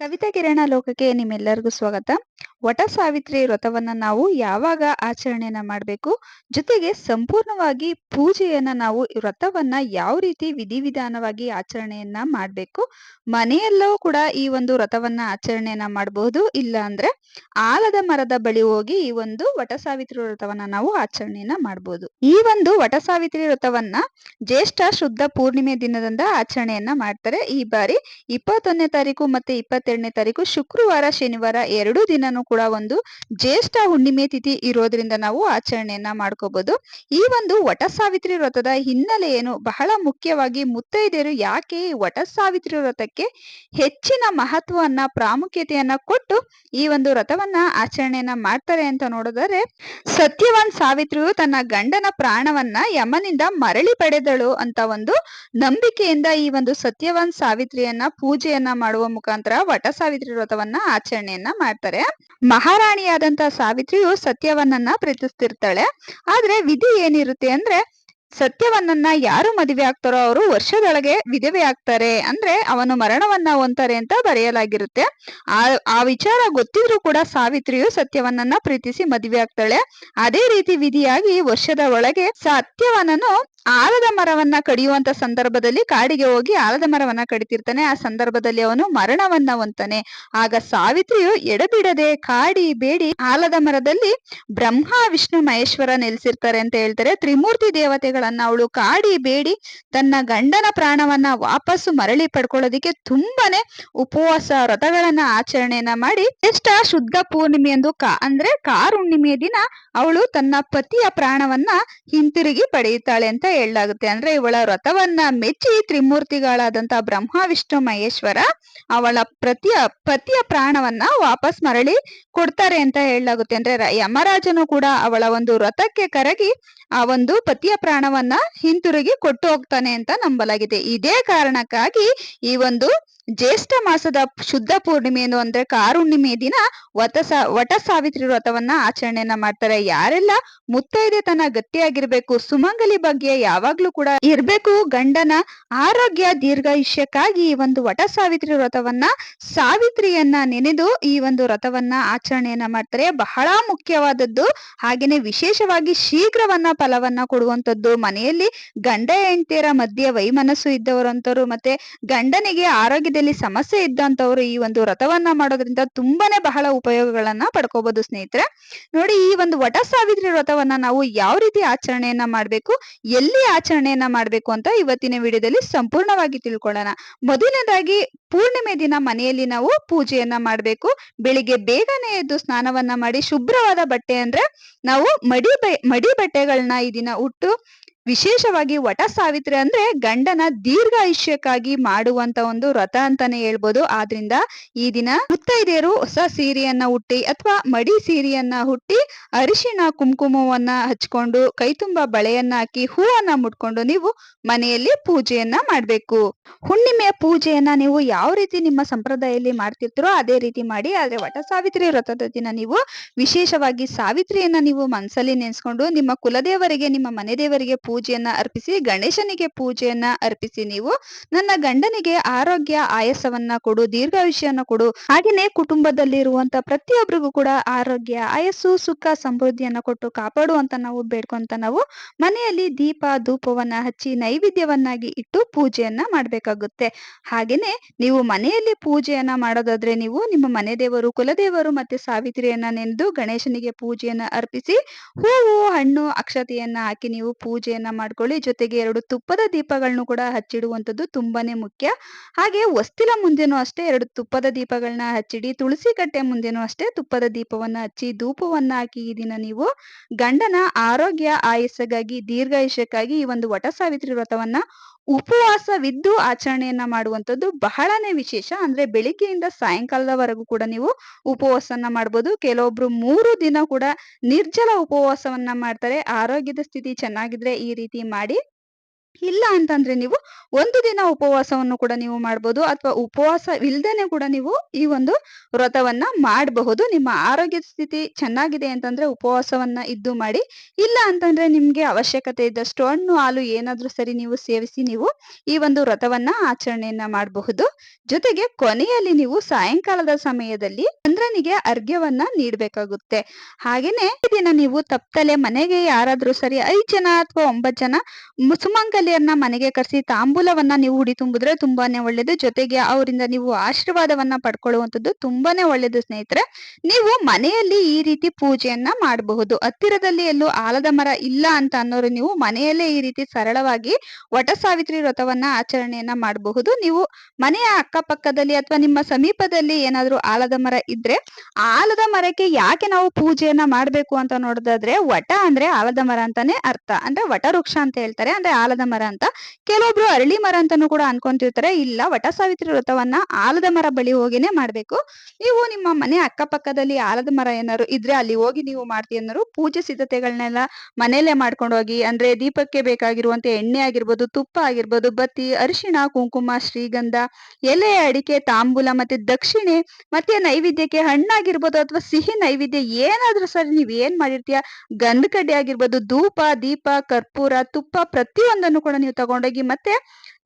ಕವಿತಾ ಕಿರಣ ಲೋಕಕ್ಕೆ ನಿಮ್ಮೆಲ್ಲರಿಗೂ ಸ್ವಾಗತ. ವಟ ಸಾವಿತ್ರಿ ವ್ರತವನ್ನ ನಾವು ಯಾವಾಗ ಆಚರಣೆಯನ್ನ ಮಾಡಬೇಕು? ಜೊತೆಗೆ ಸಂಪೂರ್ಣವಾಗಿ ಪೂಜೆಯನ್ನ ನಾವು ವ್ರತವನ್ನ ಯಾವ ರೀತಿ ವಿಧಿವಿಧಾನವಾಗಿ ಆಚರಣೆಯನ್ನ ಮಾಡಬೇಕು? ಮನೆಯಲ್ಲೂ ಕೂಡ ಈ ಒಂದು ವ್ರತವನ್ನ ಆಚರಣೆಯನ್ನ ಮಾಡಬಹುದು ಇಲ್ಲ ಅಂದ್ರೆ ಆಲದ ಮರದ ಬಳಿ ಹೋಗಿ ಈ ಒಂದು ವಟ ಸಾವಿತ್ರಿ ವ್ರತವನ್ನ ನಾವು ಆಚರಣೆಯನ್ನ ಮಾಡಬಹುದು ಈ ಒಂದು ವಟ ಸಾವಿತ್ರಿ ವ್ರತವನ್ನ ಜ್ಯೇಷ್ಠ, ಶುದ್ಧ ಪೂರ್ಣಿಮೆ ದಿನದಿಂದ ಆಚರಣೆಯನ್ನ ಮಾಡ್ತಾರೆ. ಈ ಬಾರಿ ಇಪ್ಪತ್ತೊಂದನೇ ತಾರೀಕು ಮತ್ತೆ ಇಪ್ಪತ್ತೆರಡನೇ ತಾರೀಕು ಶುಕ್ರವಾರ, ಶನಿವಾರ ಎರಡು ದಿನನೂ ಕೂಡ ಒಂದು ಜ್ಯೇಷ್ಠ ಹುಣ್ಣಿಮೆ ತಿಥಿ ಇರೋದ್ರಿಂದ ನಾವು ಆಚರಣೆಯನ್ನ ಮಾಡ್ಕೋಬಹುದು ಈ ಒಂದು ವಟ ಸಾವಿತ್ರಿ ವ್ರತದ ಹಿನ್ನೆಲೆ ಏನು ಬಹಳ ಮುಖ್ಯವಾಗಿ ಮುತ್ತೈದೆಯರು ಯಾಕೆ ಈ ವಟ ಸಾವಿತ್ರಿ ವ್ರತಕ್ಕೆ ಹೆಚ್ಚಿನ ಮಹತ್ವವನ್ನ ಪ್ರಾಮುಖ್ಯತೆಯನ್ನ ಕೊಟ್ಟು ಈ ಒಂದು ವ್ರತವನ್ನ ಆಚರಣೆಯನ್ನ ಮಾಡ್ತಾರೆ ಅಂತ ನೋಡಿದರೆ, ಸತ್ಯವಾನ್ ಸಾವಿತ್ರಿಯು ತನ್ನ ಗಂಡನ ಪ್ರಾಣವನ್ನ ಯಮನಿಂದ ಮರಳಿ ಪಡೆದಳು ಅಂತ ಒಂದು ನಂಬಿಕೆಯಿಂದ ಈ ಒಂದು ಸತ್ಯವಾನ್ ಸಾವಿತ್ರಿಯನ್ನ ಪೂಜೆಯನ್ನ ಮಾಡುವ ಮುಖಾಂತರ ವಟ ಸಾವಿತ್ರಿ ವ್ರತವನ್ನ ಆಚರಣೆಯನ್ನ ಮಾಡ್ತಾರೆ. ಮಹಾರಾಣಿಯಾದಂತ ಸಾವಿತ್ರಿಯು ಸತ್ಯವನ್ನ ಪ್ರೀತಿಸ್ತಿರ್ತಾಳೆ. ಆದ್ರೆ ವಿಧಿ ಏನಿರುತ್ತೆ ಅಂದ್ರೆ ಸತ್ಯವನ್ನ ಯಾರು ಮದುವೆ ಆಗ್ತಾರೋ ಅವರು ವರ್ಷದೊಳಗೆ ವಿಧವೆ ಆಗ್ತಾರೆ. ಅಂದ್ರೆ ಅವನು ಮರಣವನ್ನ ಹೊಂತಾರೆ ಅಂತ ಬರೆಯಲಾಗಿರುತ್ತೆ. ಆ ಆ ವಿಚಾರ ಗೊತ್ತಿದ್ರು ಕೂಡ ಸಾವಿತ್ರಿಯು ಸತ್ಯವನ್ನ ಪ್ರೀತಿಸಿ ಮದುವೆ ಆಗ್ತಾಳೆ. ಅದೇ ರೀತಿ ವಿಧಿಯಾಗಿ ವರ್ಷದ ಒಳಗೆ ಸತ್ಯವನನು ಆಲದ ಮರವನ್ನ ಕಡಿಯುವಂತ ಸಂದರ್ಭದಲ್ಲಿ ಕಾಡಿಗೆ ಹೋಗಿ ಆಲದ ಮರವನ್ನ ಕಡಿತಿರ್ತಾನೆ. ಆ ಸಂದರ್ಭದಲ್ಲಿ ಅವನು ಮರಣವನ್ನ ಹೊಂತಾನೆ ಆಗ ಸಾವಿತ್ರಿಯು ಎಡಬಿಡದೆ ಕಾಡಿ ಬೇಡಿ ಆಲದ ಮರದಲ್ಲಿ ಬ್ರಹ್ಮ, ವಿಷ್ಣು, ಮಹೇಶ್ವರ ನೆಲೆಸಿರ್ತಾರೆ ಅಂತ ಹೇಳ್ತಾರೆ. ತ್ರಿಮೂರ್ತಿ ದೇವತೆಗಳನ್ನ ಅವಳು ಕಾಡಿ ಬೇಡಿ ತನ್ನ ಗಂಡನ ಪ್ರಾಣವನ್ನ ವಾಪಸ್ಸು ಮರಳಿ ಪಡ್ಕೊಳ್ಳೋದಿಕ್ಕೆ ತುಂಬಾನೇ ಉಪವಾಸ, ವ್ರತಗಳನ್ನ ಆಚರಣೆಯನ್ನ ಮಾಡಿ ಎಷ್ಟ ಶುದ್ಧ ಪೂರ್ಣಿಮೆ ಎಂದು ಕಾ, ಅಂದ್ರೆ ಕಾರುಣ್ಣಿಮೆಯ ದಿನ ಅವಳು ತನ್ನ ಪತಿಯ ಪ್ರಾಣವನ್ನ ಹಿಂತಿರುಗಿ ಪಡೆಯುತ್ತಾಳೆ ಅಂತ ಹೇಳಲಾಗುತ್ತೆ ಅಂದ್ರೆ ಇವಳ ವ್ರತವನ್ನ ಮೆಚ್ಚಿ ತ್ರಿಮೂರ್ತಿಗಳಾದಂತ ಬ್ರಹ್ಮ, ವಿಷ್ಣು, ಮಹೇಶ್ವರ ಅವಳ ಪ್ರತಿಯ, ಪತಿಯ ಪ್ರಾಣವನ್ನ ವಾಪಸ್ ಮರಳಿ ಕೊಡ್ತಾರೆ ಅಂತ ಹೇಳಲಾಗುತ್ತೆ. ಅಂದ್ರೆ ಯಮರಾಜನು ಕೂಡ ಅವಳ ಒಂದು ವ್ರತಕ್ಕೆ ಕರಗಿ ಆ ಒಂದು ಪತಿಯ ಪ್ರಾಣವನ್ನ ಹಿಂತಿರುಗಿ ಕೊಟ್ಟು ಹೋಗ್ತಾನೆ ಅಂತ ನಂಬಲಾಗಿದೆ. ಇದೇ ಕಾರಣಕ್ಕಾಗಿ ಈ ಒಂದು ಜ್ಯೇಷ್ಠ ಮಾಸದ ಶುದ್ಧ ಪೂರ್ಣಿಮೆಯನ್ನು ಅಂದ್ರೆ ಕಾರುಣ್ಣಿಮೆ ದಿನ ವಟ ವಟ ಸಾವಿತ್ರಿ ವ್ರತವನ್ನ ಆಚರಣೆಯನ್ನ ಮಾಡ್ತಾರೆ. ಯಾರೆಲ್ಲ ಮುತ್ತೈದೆ ತನ ಗಟ್ಟಿಯಾಗಿರ್ಬೇಕು, ಸುಮಂಗಲಿ ಬಗ್ಗೆ ಯಾವಾಗ್ಲೂ ಕೂಡ ಇರ್ಬೇಕು, ಗಂಡನ ಆರೋಗ್ಯ ದೀರ್ಘಾಯುಷ್ಯಕ್ಕಾಗಿ ಈ ಒಂದು ವಟ ಸಾವಿತ್ರಿ ವ್ರತವನ್ನ, ಸಾವಿತ್ರಿಯನ್ನ ನೆನೆದು ಈ ಒಂದು ವ್ರತವನ್ನ ಆಚರಣೆಯನ್ನ ಮಾಡ್ತಾರೆ. ಬಹಳ ಮುಖ್ಯವಾದದ್ದು. ಹಾಗೇನೆ ವಿಶೇಷವಾಗಿ ಶೀಘ್ರವನ್ನ ಫಲವನ್ನ ಕೊಡುವಂತದ್ದು ಮನೆಯಲ್ಲಿ ಗಂಡ ಹೆಂಡತಿಯರ ಮಧ್ಯೆ ವೈಮನಸ್ಸು ಇದ್ದವರಂತರು ಮತ್ತೆ ಗಂಡನಿಗೆ ಆರೋಗ್ಯದಲ್ಲಿ ಸಮಸ್ಯೆ ಇದ್ದಂತವ್ರು ಈ ಒಂದು ವ್ರತವನ್ನ ಮಾಡೋದ್ರಿಂದ ತುಂಬಾನೇ ಬಹಳ ಉಪಯೋಗಗಳನ್ನ ಪಡ್ಕೋಬಹುದು ಸ್ನೇಹಿತರೆ. ನೋಡಿ, ಈ ಒಂದು ವಟ ಸಾವಿತ್ರಿ ವ್ರತವನ್ನ ನಾವು ಯಾವ ರೀತಿ ಆಚರಣೆಯನ್ನ ಮಾಡ್ಬೇಕು, ಎಲ್ಲಿ ಆಚರಣೆಯನ್ನ ಮಾಡ್ಬೇಕು ಅಂತ ಇವತ್ತಿನ ವಿಡಿಯೋದಲ್ಲಿ ಸಂಪೂರ್ಣವಾಗಿ ತಿಳ್ಕೊಳ್ಳೋಣ. ಮೊದಲನೇದಾಗಿ ಪೂರ್ಣಿಮೆ ದಿನ ಮನೆಯಲ್ಲಿ ನಾವು ಪೂಜೆಯನ್ನ ಮಾಡಬೇಕು. ಬೆಳಿಗ್ಗೆ ಬೇಗನೆ ಎದ್ದು ಸ್ನಾನವನ್ನ ಮಾಡಿ ಶುಭ್ರವಾದ ಬಟ್ಟೆ ಅಂದ್ರೆ ನಾವು ಮಡಿ ಮಡಿ ಬಟ್ಟೆಗಳನ್ನ ಈ ದಿನ ಉಟ್ಟು ವಿಶೇಷವಾಗಿ ವಟ ಸಾವಿತ್ರಿ ಅಂದ್ರೆ ಗಂಡನ ದೀರ್ಘಾಯುಷ್ಯಕ್ಕಾಗಿ ಮಾಡುವಂತ ಒಂದು ವ್ರತ ಅಂತಾನೆ ಹೇಳ್ಬೋದು. ಆದ್ರಿಂದ ಈ ದಿನ ಮುತ್ತೈದೆಯರು ಹೊಸ ಸೀರೆಯನ್ನ ಹುಟ್ಟಿ ಅಥವಾ ಮಡಿ ಸೀರೆಯನ್ನ ಹುಟ್ಟಿ ಅರಿಶಿಣ ಕುಂಕುಮವನ್ನ ಹಚ್ಕೊಂಡು ಕೈತುಂಬ ಬಳೆಯನ್ನ ಹಾಕಿ ಹೂವನ್ನ ಮುಟ್ಕೊಂಡು ನೀವು ಮನೆಯಲ್ಲಿ ಪೂಜೆಯನ್ನ ಮಾಡ್ಬೇಕು. ಹುಣ್ಣಿಮೆಯ ಪೂಜೆಯನ್ನ ನೀವು ಯಾವ ರೀತಿ ನಿಮ್ಮ ಸಂಪ್ರದಾಯದಲ್ಲಿ ಮಾಡ್ತಿರ್ತೀರೋ ಅದೇ ರೀತಿ ಮಾಡಿ. ಆದ್ರೆ ವಟ ಸಾವಿತ್ರಿ ವ್ರತದ ದಿನ ನೀವು ವಿಶೇಷವಾಗಿ ಸಾವಿತ್ರಿಯನ್ನ ನೀವು ಮನಸ್ಸಲ್ಲಿ ನೆನೆಸ್ಕೊಂಡು ನಿಮ್ಮ ಕುಲದೇವರಿಗೆ, ನಿಮ್ಮ ಮನೆ ದೇವರಿಗೆ ಪೂಜೆಯನ್ನ ಅರ್ಪಿಸಿ, ಗಣೇಶನಿಗೆ ಪೂಜೆಯನ್ನ ಅರ್ಪಿಸಿ ನೀವು ನನ್ನ ಗಂಡನಿಗೆ ಆರೋಗ್ಯ ಆಯಸವನ್ನ ಕೊಡು ದೀರ್ಘಾಯುಷ್ಯನ ಕೊಡು. ಹಾಗೆಯೇ ಕುಟುಂಬದಲ್ಲಿರುವಂತ ಪ್ರತಿಯೊಬ್ಬರಿಗೂ ಕೂಡ ಆರೋಗ್ಯ, ಆಯಸ್ಸು, ಸುಖ, ಸಮೃದ್ಧಿಯನ್ನ ಕೊಟ್ಟು ಕಾಪಾಡು ಅಂತ ನಾವು ಬೇಡ್ಕೊಂತ ನಾವು ಮನೆಯಲ್ಲಿ ದೀಪ, ಧೂಪವನ್ನ ಹಚ್ಚಿ, ನೈವೇದ್ಯವನ್ನಾಗಿ ಇಟ್ಟು ಪೂಜೆಯನ್ನ ಮಾಡ್ಬೇಕಾಗುತ್ತೆ. ಹಾಗೇನೆ ನೀವು ಮನೆಯಲ್ಲಿ ಪೂಜೆಯನ್ನ ಮಾಡೋದಾದ್ರೆ ನೀವು ನಿಮ್ಮ ಮನೆ ದೇವರು, ಕುಲದೇವರು ಮತ್ತೆ ಸಾವಿತ್ರಿಯನ್ನ ನೆನೆದು ಗಣೇಶನಿಗೆ ಪೂಜೆಯನ್ನ ಅರ್ಪಿಸಿ, ಹೂವು, ಹಣ್ಣು, ಅಕ್ಷತೆಯನ್ನ ಹಾಕಿ ನೀವು ಪೂಜೆಯನ್ನ ಮಾಡ್ಕೊಳ್ಳಿ. ಜೊತೆಗೆ ಎರಡು ತುಪ್ಪದ ದೀಪಗಳನ್ನು ಕೂಡ ಹಚ್ಚಿಡುವಂಥದ್ದು ತುಂಬಾನೇ ಮುಖ್ಯ. ಹಾಗೆ ಹೊಸ್ತಿಲ ಮುಂದೆನೂ ಅಷ್ಟೇ ಎರಡು ತುಪ್ಪದ ದೀಪಗಳನ್ನ ಹಚ್ಚಿಡಿ. ತುಳಸಿ ಕಟ್ಟೆ ಮುಂದೆನೂ ಅಷ್ಟೇ ತುಪ್ಪದ ದೀಪವನ್ನ ಹಚ್ಚಿ, ಧೂಪವನ್ನ ಹಾಕಿ ಈ ದಿನ ನೀವು ಗಂಡನ ಆರೋಗ್ಯ, ಆಯಸ್ಸಗಾಗಿ, ದೀರ್ಘಾಯುಷ್ಯಕ್ಕಾಗಿ ಈ ಒಂದು ವಟ ಸಾವಿತ್ರಿ ವ್ರತವನ್ನ ಉಪವಾಸವಿದ್ದು ಆಚರಣೆಯನ್ನ ಮಾಡುವಂಥದ್ದು ಬಹಳನೇ ವಿಶೇಷ. ಅಂದ್ರೆ ಬೆಳಿಗ್ಗೆಯಿಂದ ಸಾಯಂಕಾಲದವರೆಗೂ ಕೂಡ ನೀವು ಉಪವಾಸನ ಮಾಡ್ಬೋದು. ಕೆಲವೊಬ್ರು ಮೂರು ದಿನ ಕೂಡ ನಿರ್ಜಲ ಉಪವಾಸವನ್ನ ಮಾಡ್ತಾರೆ. ಆರೋಗ್ಯದ ಸ್ಥಿತಿ ಚೆನ್ನಾಗಿದ್ರೆ ಈ ರೀತಿ ಮಾಡಿ ಇಲ್ಲ ಅಂತಂದ್ರೆ ನೀವು ಒಂದು ದಿನ ಉಪವಾಸವನ್ನು ಕೂಡ ನೀವು ಮಾಡಬಹುದು ಅಥವಾ ಉಪವಾಸ ಇಲ್ದೇನೆ ಕೂಡ ನೀವು ಈ ಒಂದು ವ್ರತವನ್ನ ಮಾಡಬಹುದು. ನಿಮ್ಮ ಆರೋಗ್ಯ ಸ್ಥಿತಿ ಚೆನ್ನಾಗಿದೆ ಅಂತಂದ್ರೆ ಉಪವಾಸವನ್ನ ಇದ್ದು ಮಾಡಿ, ಇಲ್ಲ ಅಂತಂದ್ರೆ ನಿಮ್ಗೆ ಅವಶ್ಯಕತೆ ಇದ್ದಷ್ಟು ಹಣ್ಣು, ಹಾಲು ಏನಾದ್ರೂ ಸರಿ ನೀವು ಸೇವಿಸಿ ನೀವು ಈ ಒಂದು ವ್ರತವನ್ನ ಆಚರಣೆಯನ್ನ ಮಾಡಬಹುದು. ಜೊತೆಗೆ ಕೊನೆಯಲ್ಲಿ ನೀವು ಸಾಯಂಕಾಲದ ಸಮಯದಲ್ಲಿ ಚಂದ್ರನಿಗೆ ಅರ್ಘ್ಯವನ್ನ ನೀಡಬೇಕಾಗುತ್ತೆ. ಹಾಗೇನೆ ದಿನ ನೀವು ತಪ್ಪಲೆ ಮನೆಗೆ ಯಾರಾದ್ರೂ ಸರಿ ಐದ್ ಜನ ಅಥವಾ ಒಂಬತ್ ಜನ ಸುಮಂಗಲಿಯನ್ನ ಮನೆಗೆ ಕರೆಸಿ ತಾಂಬೂಲವನ್ನ ನೀವು ಹುಡಿ ತುಂಬಿದ್ರೆ ತುಂಬಾನೇ ಒಳ್ಳೇದು. ಜೊತೆಗೆ ಅವರಿಂದ ನೀವು ಆಶೀರ್ವಾದವನ್ನ ಪಡ್ಕೊಳ್ಳುವಂಥದ್ದು ತುಂಬಾನೇ ಒಳ್ಳೇದು ಸ್ನೇಹಿತರೆ. ನೀವು ಮನೆಯಲ್ಲಿ ಈ ರೀತಿ ಪೂಜೆಯನ್ನ ಮಾಡಬಹುದು. ಹತ್ತಿರದಲ್ಲಿ ಎಲ್ಲೂ ಆಲದ ಮರ ಇಲ್ಲ ಅಂತ ಅನ್ನೋರು ನೀವು ಮನೆಯಲ್ಲೇ ಈ ರೀತಿ ಸರಳವಾಗಿ ವಟ ಸಾವಿತ್ರಿ ವ್ರತವನ್ನ ಆಚರಣೆಯನ್ನ ಮಾಡಬಹುದು. ನೀವು ಮನೆಯ ಅಕ್ಕಪಕ್ಕದಲ್ಲಿ ಅಥವಾ ನಿಮ್ಮ ಸಮೀಪದಲ್ಲಿ ಏನಾದ್ರೂ ಆಲದ ಮರ ಇದ್ರೆ ಆಲದ ಮರಕ್ಕೆ ಯಾಕೆ ನಾವು ಪೂಜೆಯನ್ನ ಮಾಡ್ಬೇಕು ಅಂತ ನೋಡೋದಾದ್ರೆ ವಟ ಅಂದ್ರೆ ಆಲದ ಮರ ಅಂತಾನೆ ಅರ್ಥ. ಅಂದ್ರೆ ವಟ ವೃಕ್ಷ ಅಂತ ಹೇಳ್ತಾರೆ. ಅಂದ್ರೆ ಆಲದ ಮರ ಅಂತ. ಕೆಲವೊಬ್ರು ಅರಳಿ ಮರ ಅಂತಾನು ಕೂಡ ಅನ್ಕೊಂತಿರ್ತಾರೆ. ಇಲ್ಲ ವಟ ಸಾವಿತ್ರಿ ವ್ರತವನ್ನ ಆಲದ ಮರ ಬಳಿ ಹೋಗಿನೇ ಮಾಡ್ಬೇಕು. ನೀವು ನಿಮ್ಮ ಮನೆ ಅಕ್ಕಪಕ್ಕದಲ್ಲಿ ಆಲದ ಮರ ಏನಾರು ಇದ್ರೆ ಅಲ್ಲಿ ಹೋಗಿ ನೀವು ಮಾಡ್ತೀವಿ ಅನ್ನೋರು ಪೂಜೆ ಸಿದ್ಧತೆಗಳನ್ನೆಲ್ಲ ಮನೆಯಲ್ಲೇ ಮಾಡ್ಕೊಂಡು ಹೋಗಿ, ಅಂದ್ರೆ ದೀಪಕ್ಕೆ ಬೇಕಾಗಿರುವಂತ ಎಣ್ಣೆ ಆಗಿರ್ಬೋದು, ತುಪ್ಪ ಆಗಿರ್ಬೋದು, ಬತ್ತಿ, ಅರಿಶಿಣ, ಕುಂಕುಮ, ಶ್ರೀಗಂಧ, ಎಲೆ, ಅಡಿಕೆ, ತಾಂಬೂಲ ಮತ್ತೆ ದಕ್ಷಿಣೆ, ಮತ್ತೆ ನೈವೇದ್ಯಕ್ಕೆ ಹಣ್ಣಾಗಿರ್ಬೋದು ಅಥವಾ ಸಿಹಿ ನೈವೇದ್ಯ ಏನಾದ್ರೂ ಸರಿ ನೀವ್ ಏನ್ ಮಾಡಿರ್ತೀಯ? ಗಂಧ ಕಡ್ಡಿ ಆಗಿರ್ಬೋದು, ಧೂಪ, ದೀಪ, ಕರ್ಪೂರ, ತುಪ್ಪ ಪ್ರತಿಯೊಂದನ್ನು ಕೂಡ ನೀವು ತಗೊಂಡೋಗಿ ಮತ್ತೆ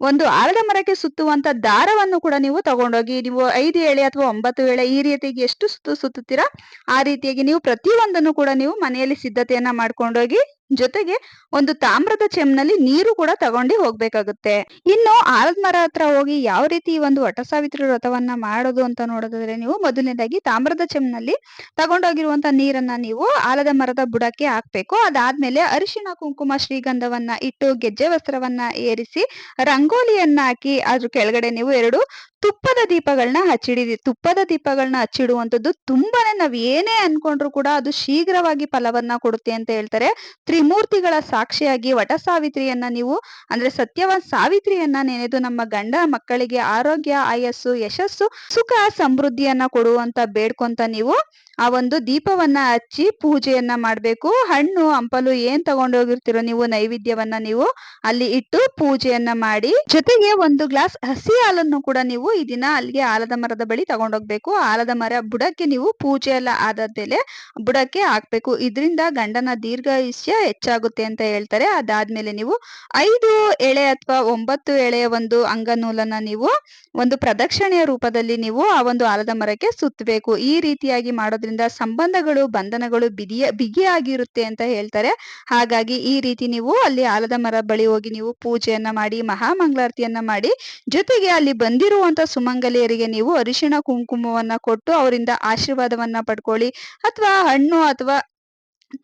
ಒಂದು ಆಲದ ಮರಕ್ಕೆ ಸುತ್ತುವಂತ ದಾರವನ್ನು ಕೂಡ ನೀವು ತಗೊಂಡೋಗಿ ನೀವು ಐದು ಎಳೆ ಅಥವಾ ಒಂಬತ್ತು ಎಳೆ ಈ ರೀತಿಯಾಗಿ ಎಷ್ಟು ಸುತ್ತು ಸುತ್ತುತ್ತೀರಾ ಆ ರೀತಿಯಾಗಿ ನೀವು ಪ್ರತಿಯೊಂದನ್ನು ಕೂಡ ನೀವು ಮನೆಯಲ್ಲಿ ಸಿದ್ಧತೆಯನ್ನ ಮಾಡ್ಕೊಂಡೋಗಿ ಜೊತೆಗೆ ಒಂದು ತಾಮ್ರದ ಚೆಮ್ನಲ್ಲಿ ನೀರು ಕೂಡ ತಗೊಂಡು ಹೋಗ್ಬೇಕಾಗುತ್ತೆ. ಇನ್ನು ಆಲದ ಮರ ಹತ್ರ ಹೋಗಿ ಯಾವ ರೀತಿ ಒಂದು ವಟ ಸಾವಿತ್ರಿ ವ್ರತವನ್ನ ಮಾಡೋದು ಅಂತ ನೋಡೋದಾದ್ರೆ ನೀವು ಮೊದಲನೇದಾಗಿ ತಾಮ್ರದ ಚೆಮ್ನಲ್ಲಿ ತಗೊಂಡೋಗಿರುವಂತ ನೀರನ್ನ ನೀವು ಆಲದ ಮರದ ಬುಡಕ್ಕೆ ಹಾಕ್ಬೇಕು. ಅದಾದ್ಮೇಲೆ ಅರಿಶಿಣ, ಕುಂಕುಮ, ಶ್ರೀಗಂಧವನ್ನ ಇಟ್ಟು ಗೆಜ್ಜೆ ವಸ್ತ್ರವನ್ನ ಏರಿಸಿ, ರಂಗೋಲಿಯನ್ನ ಹಾಕಿ ಅದ್ರ ಕೆಳಗಡೆ ನೀವು ಎರಡು ತುಪ್ಪದ ದೀಪಗಳನ್ನ ಹಚ್ಚಿಡಿದಿ, ತುಪ್ಪದ ದೀಪಗಳನ್ನ ಹಚ್ಚಿಡುವಂಥದ್ದು ತುಂಬಾನೇ ನಾವು ಏನೇ ಅನ್ಕೊಂಡ್ರು ಕೂಡ ಅದು ಶೀಘ್ರವಾಗಿ ಫಲವನ್ನ ಕೊಡುತ್ತೆ ಅಂತ ಹೇಳ್ತಾರೆ. ತ್ರಿಮೂರ್ತಿಗಳ ಸಾಕ್ಷಿಯಾಗಿ ವಟ ಸಾವಿತ್ರಿಯನ್ನ ನೀವು ಅಂದ್ರೆ ಸತ್ಯವ ಸಾವಿತ್ರಿಯನ್ನ ನೆನೆದು ನಮ್ಮ ಗಂಡ ಮಕ್ಕಳಿಗೆ ಆರೋಗ್ಯ, ಆಯಸ್ಸು, ಯಶಸ್ಸು, ಸುಖ, ಸಮೃದ್ಧಿಯನ್ನ ಕೊಡುವಂತ ಬೇಡ್ಕೊಂತ ನೀವು ಆ ಒಂದು ದೀಪವನ್ನ ಹಚ್ಚಿ ಪೂಜೆಯನ್ನ ಮಾಡ್ಬೇಕು. ಹಣ್ಣು, ಹಂಪಲು ಏನ್ ತಗೊಂಡೋಗಿರ್ತಿರೋ ನೀವು ನೈವೇದ್ಯವನ್ನ ನೀವು ಅಲ್ಲಿ ಇಟ್ಟು ಪೂಜೆಯನ್ನ ಮಾಡಿ ಜೊತೆಗೆ ಒಂದು ಗ್ಲಾಸ್ ಹಸಿ ಹಾಲನ್ನು ಕೂಡ ನೀವು ದಿನ ಅಲ್ಲಿಗೆ ಆಲದ ಮರದ ಬಳಿ ತಗೊಂಡೋಗ್ಬೇಕು. ಆಲದ ಮರ ಬುಡಕ್ಕೆ ನೀವು ಪೂಜೆ ಎಲ್ಲ ಆದಮೇಲೆ ಬುಡಕ್ಕೆ ಹಾಕ್ಬೇಕು. ಇದರಿಂದ ಗಂಡನ ದೀರ್ಘಾಯುಷ್ಯ ಹೆಚ್ಚಾಗುತ್ತೆ ಅಂತ ಹೇಳ್ತಾರೆ. ಅದಾದ್ಮೇಲೆ ನೀವು ಐದು ಎಳೆ ಅಥವಾ ಒಂಬತ್ತು ಎಳೆಯ ಒಂದು ಅಂಗನೂಲನ ನೀವು ಒಂದು ಪ್ರದಕ್ಷಿಣೆಯ ರೂಪದಲ್ಲಿ ನೀವು ಆ ಒಂದು ಆಲದ ಮರಕ್ಕೆ ಸುತ್ತಬೇಕು ಈ ರೀತಿಯಾಗಿ ಮಾಡೋದ್ರಿಂದ ಸಂಬಂಧಗಳು, ಬಂಧನಗಳು ಬಿಗಿಯ ಬಿಗಿಯಾಗಿರುತ್ತೆ ಅಂತ ಹೇಳ್ತಾರೆ. ಹಾಗಾಗಿ ಈ ರೀತಿ ನೀವು ಅಲ್ಲಿ ಆಲದ ಮರ ಬಳಿ ಹೋಗಿ ನೀವು ಪೂಜೆಯನ್ನ ಮಾಡಿ, ಮಹಾಮಂಗಳಾರತಿಯನ್ನ ಮಾಡಿ ಜೊತೆಗೆ ಅಲ್ಲಿ ಬಂದಿರುವಂತ ಸುಮಂಗಲಿಯರಿಗೆ ನೀವು ಅರಿಶಿಣ ಕುಂಕುಮವನ್ನ ಕೊಟ್ಟು ಅವರಿಂದ ಆಶೀರ್ವಾದವನ್ನ ಪಡ್ಕೊಳ್ಳಿ. ಅಥವಾ ಹಣ್ಣು ಅಥವಾ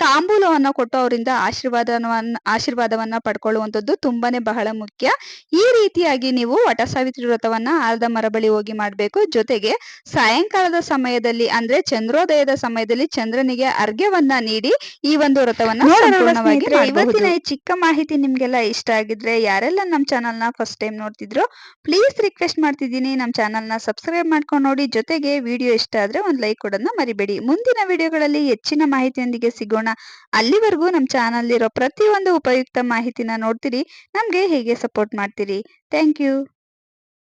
ತಾಂಬೂಲವನ್ನ ಕೊಟ್ಟು ಅವರಿಂದ ಆಶೀರ್ವಾದವನ್ನ ಆಶೀರ್ವಾದವನ್ನ ಪಡ್ಕೊಳ್ಳುವಂಥದ್ದು ತುಂಬಾನೇ ಬಹಳ ಮುಖ್ಯ. ಈ ರೀತಿಯಾಗಿ ನೀವು ವಟ ಸಾವಿತ್ರಿ ವ್ರತವನ್ನ ಆಲದ ಮರ ಬಳಿ ಹೋಗಿ ಮಾಡ್ಬೇಕು. ಜೊತೆಗೆ ಸಾಯಂಕಾಲದ ಸಮಯದಲ್ಲಿ ಅಂದ್ರೆ ಚಂದ್ರೋದಯದ ಸಮಯದಲ್ಲಿ ಚಂದ್ರನಿಗೆ ಅರ್ಘ್ಯವನ್ನ ನೀಡಿ ಈ ಒಂದು ವ್ರತವನ್ನ ಸಂಪೂರ್ಣವಾಗಿ ಇವತ್ತಿನ ಈ ಚಿಕ್ಕ ಮಾಹಿತಿ ನಿಮ್ಗೆಲ್ಲ ಇಷ್ಟ ಆಗಿದ್ರೆ ಯಾರೆಲ್ಲ ನಮ್ಮ ಚಾನಲ್ನ ಫಸ್ಟ್ ಟೈಮ್ ನೋಡ್ತಿದ್ರು ಪ್ಲೀಸ್ ರಿಕ್ವೆಸ್ಟ್ ಮಾಡ್ತಿದ್ದೀನಿ. ನಮ್ಮ ಚಾನಲ್ನ ಸಬ್ಸ್ಕ್ರೈಬ್ ಮಾಡ್ಕೊಂಡು ನೋಡಿ. ಜೊತೆಗೆ ವಿಡಿಯೋ ಇಷ್ಟ ಆದ್ರೆ ಒಂದು ಲೈಕ್ ಕೊಡೋದನ್ನ ಮರಿಬೇಡಿ. ಮುಂದಿನ ವಿಡಿಯೋಗಳಲ್ಲಿ ಹೆಚ್ಚಿನ ಮಾಹಿತಿಯೊಂದಿಗೆ ಸಿಗೋಣ. ಅಲ್ಲಿವರೆಗೂ ನಮ್ಮ ಚಾನಲ್ ಇರೋ ಪ್ರತಿಯೊಂದು ಉಪಯುಕ್ತ ಮಾಹಿತಿನ ನೋಡ್ತೀರಿ ನಮಗೆ ಹೇಗೆ ಸಪೋರ್ಟ್ ಮಾಡ್ತೀರಿ. Thank you.